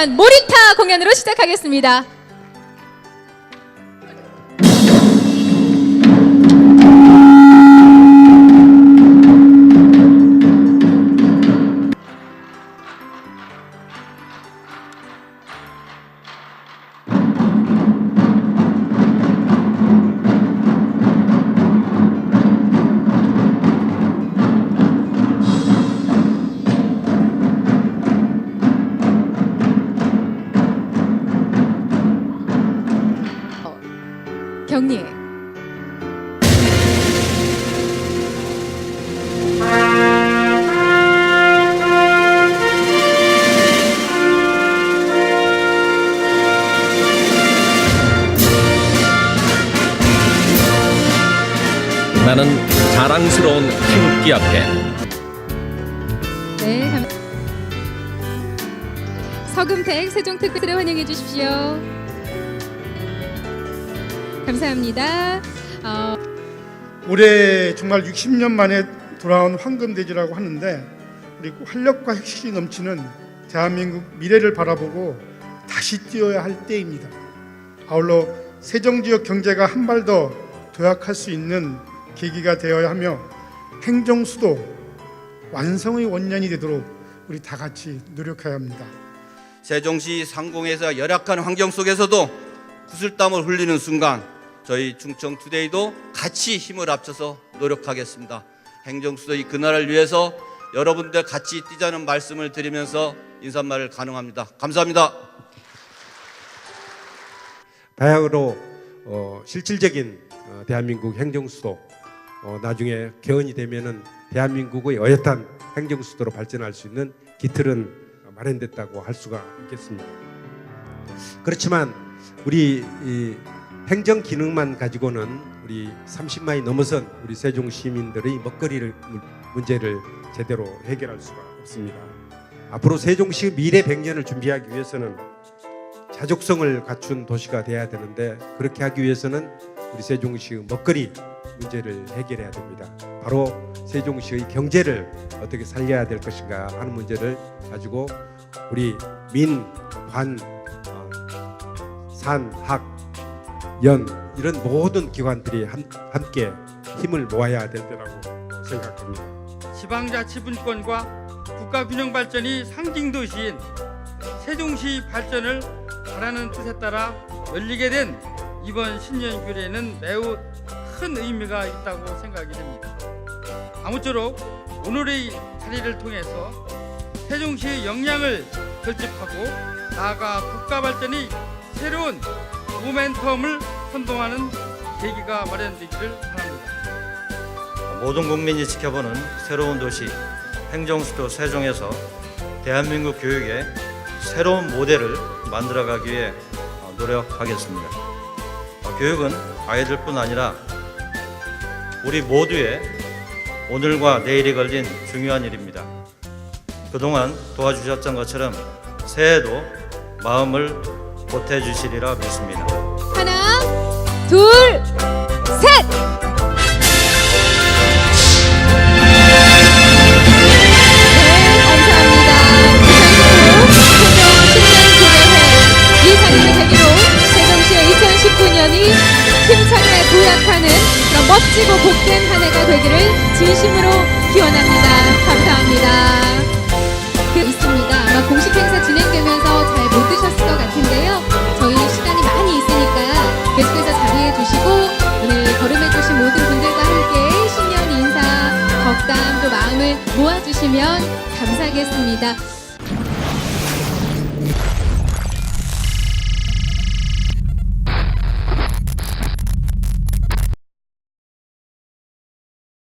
한의단 모리타 공연으로 시작하겠습니다. 경례. 나는 자랑스러운 태극기 앞에 네, 감... 서금택 세종특별을 환영해 주십시오. 감사합니다. 어, 올해 정말 60년 만에 돌아온 황금돼지라고 하는데 우리 활력과 혁신이 넘치는 대한민국 미래를 바라보고 다시 뛰어야 할 때입니다. 아울러 세종 지역 경제가 한 발 더 도약할 수 있는 계기가 되어야 하며 행정 수도 완성의 원년이 되도록 우리 다 같이 노력해야 합니다. 세종시 상공에서 열악한 환경 속에서도 구슬땀을 흘리는 순간 저희 충청 투데이도 같이 힘을 합쳐서 노력하겠습니다. 행정수도의 그날을 위해서 여러분들 같이 뛰자는 말씀을 드리면서 인사말을 가능합니다. 감사합니다. 다양으로 어, 실질적인 어, 대한민국 행정수도 어, 나중에 개헌이 되면은 대한민국의 어엿한 행정수도로 발전할 수 있는 기틀은 마련됐다고 할 수가 있겠습니다. 그렇지만 우리 이 행정 기능만 가지고는 우리 30만이 넘어선 우리 세종 시민들의 먹거리를 문- 문제를 제대로 해결할 수가 없습니다. 앞으로 세종시 미래 100년을 준비하기 위해서는 자족성을 갖춘 도시가 돼야 되는데 그렇게 하기 위해서는 우리 세종시의 먹거리 문제를 해결해야 됩니다. 바로 세종시의 경제를 어떻게 살려야 될 것인가 하는 문제를 가지고 우리 민, 관, 어, 산, 학, 연 이런 모든 기관들이 함, 함께 힘을 모아야 될 때라고 생각합니다. 지방자치분권과 국가균형 발전이 상징 도시인 세종시 발전을 바라는 뜻에 따라 열리게 된 이번 신년규례는 매우 큰 의미가 있다고 생각이 됩니다. 아무쪼록 오늘의 자리를 통해서 세종시의 역량을 결집하고 나아가 국가 발전이 새로운 모멘텀을 선동하는 계기가 마련되기를 바랍니다. 모든 국민이 지켜보는 새로운 도시 행정수도 세종에서 대한민국 교육의 새로운 모델을 만들어가기 위해 어, 노력하겠습니다. 어, 교육은 아이들뿐 아니라 우리 모두의 오늘과 내일이 걸린 중요한 일입니다. 그동안 도와주셨던 것처럼 새해에도 마음을 보태주시리라 믿습니다. 하나, 둘, 셋. 네, 감사합니다. 세종 신년 교례회 이 자리를 계기로 세종시의 2019년이 힘차게 도약하는 그런 멋지고 복된 한 해가 되기를 진심으로 기원합니다. 감사합니다. 모아주시면 감사하겠습니다.